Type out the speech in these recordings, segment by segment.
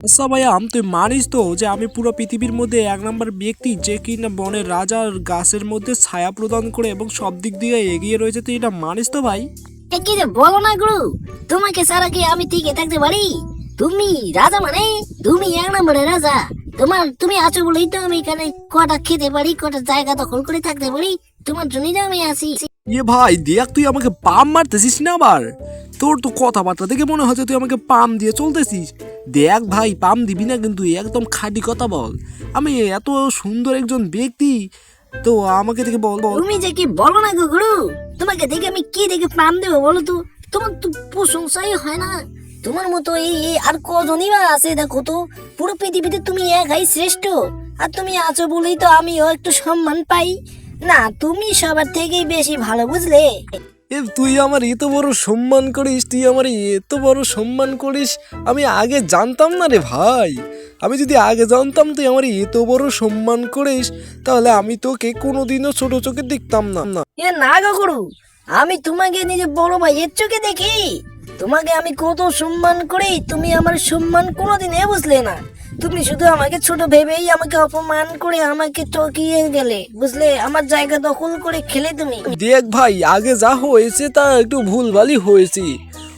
আচ্ছা ভাইয়া আমি তুই মানিস তো যে আমি পুরো পৃথিবীর মধ্যে এক নম্বর ব্যক্তি যে কিনা বনের রাজার গাছের মধ্যে ছায়া প্রদান করে এবং সব দিক দিয়ে এগিয়ে রয়েছে তুই এটা মানিস তো ভাই? কি যে বলো না গুরু তোমাকে সারা কি আমি টিকে থাকতে পারি? তুমি রাজা মানে? তুমি এক নম্বরের রাজা। তোমার তুমি আছো বলেই তো আমি এখানে কটা খেতে পারি কটা জায়গা দখল করে থাকতে পারি। তোমার জন্যই তো আমি আসি ইয়ে ভাই দেখ তুই আমাকে পাম মারতেছিস না আবার? তোর তো কথাবার্তা দেখে মনে হচ্ছে তুই আমাকে পাম দিয়ে চলতেছিস। দেখ ভাই, পাম দিবি না কিন্তু একদম খাঁটি কথা বল। আমি এত সুন্দর একজন ব্যক্তি, তো আমাকে দেখে বল। তুমি যে কি বলো না গো গুরু? তোমাকে দেখে আমি কি দেখে পাম দেবো বলো তো? তোমার তো প্রশংসাই হয় না। তোমার মতো এই এই আর কজনই বা আছে দেখো তো? পুরো পৃথিবীতে তুমি একাই শ্রেষ্ঠ। আর তুমি আছো বলেই তো আমিও একটু সম্মান পাই। না, তুমি সবার থেকেই বেশি ভালো বুঝলে। এ, তুই আমার এত বড় সম্মান করিস, তুই আমার এত বড় সম্মান করিস, আমি আগে জানতাম না রে ভাই। আমি যদি আগে জানতাম তুই আমার এত বড় সম্মান করিস, তাহলে আমি তোকে কোনোদিনও ছোট চোখে দেখতাম না। না এ, না গো গুরু, আমি তোমাকে নিজে বড় ভাইয়ের চোখে দেখি। তোমাকে আমি কত সম্মান করি, তুমি আমার সম্মান কোনোদিন এ বুঝলে না। তুমি শুধু আমাকে ছোট ভেবেই আমাকে অপমান করে আমাকে টকিয়ে গেলে বুঝলে? আমার জায়গা দখল করে খেলে তুমি। দেখ ভাই আগে যা হয়েছে তা একটু ভুলভালই হয়েছে।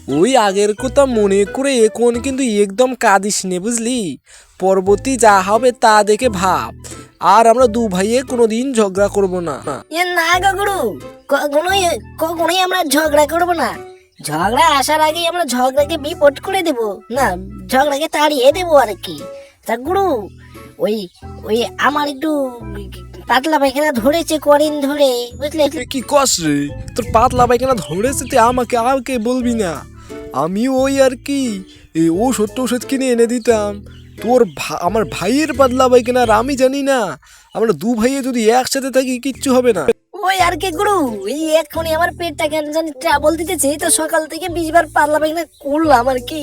ওই আগের কথা মনে করে এখন কিন্তু একদম কাঁদিস নে বুঝলি? পরবর্তী যা হবে তা দেখে ভাব। আর আমরা দু ভাইয়ে কোনোদিন ঝগড়া করব না। এ না গো গুরু কখনোই কখনোই আমরা ঝগড়া করব না। ঝগড়া আসার আগেই আমরা ঝগড়াকে বিপদ করে দেব। না ঝগড়াকে তাড়িয়ে দেবো আর কি। তা গুরু ওই ওই আমার একটু পাতলা পায়খানা ধরেছে কদিন ধরে বুঝলে? কি কস রে? তোর পাতলা পায়খানা ধরেছে তুই আমাকে আমাকে বলবি না? আমি ওই আর কি এই ওষুধ টষুধ কিনে এনে দিতাম। তোর আমার ভাইয়ের পাতলা পায়খানা আর আমি জানি না। আমরা দু ভাইয়ে যদি একসাথে থাকি কিচ্ছু হবে না। ওই আর কি গুরু এই এক্ষুনি আমার পেটটা কেন জানি ট্রাবল দিতেছে তো সকাল থেকে বিশবার পাতলা পায়খানা করলাম আর কি।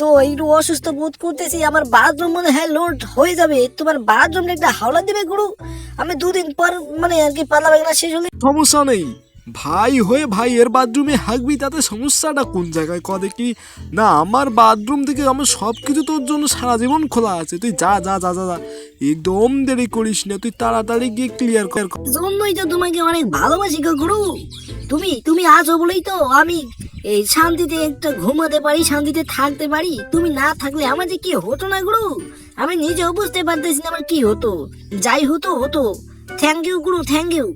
তো একটু অসুস্থ বোধ করতেছি আমার বাথরুম মনে হয় লোড হয়ে যাবে। তোমার বাথরুমটা একটা হাওলা দেবে গুরু। আমি দুদিন পর মানে আর কি পাতলা পায়খানা শেষ হলে সমস্যা নেই। ভাই হয়ে ভাইয়ের বাথরুমে হাঁকবি তাতে সমস্যাটা কোন জায়গায়? ক দেখি। না আমার বাথরুম থেকে আমার সব কিছু তোর জন্য সারা জীবন খোলা আছে। তুই যা যা যা যা যা। একদম দেরি করিস না তুই তাড়াতাড়ি গিয়ে ক্লিয়ার কর। জন্যই তো তোমাকে অনেক ভালোবাসি গো গুরু। তুমি তুমি আছো বলেই তো আমি এই শান্তিতে একটা ঘুমাতে পারি, শান্তিতে থাকতে পারি। তুমি না থাকলে আমার যে কি হতো না গুরু? আমি নিজেও বুঝতে পারতেছি না আমার কি হতো। যাই হতো হতো। থ্যাংক ইউ গুরু থ্যাংক ইউ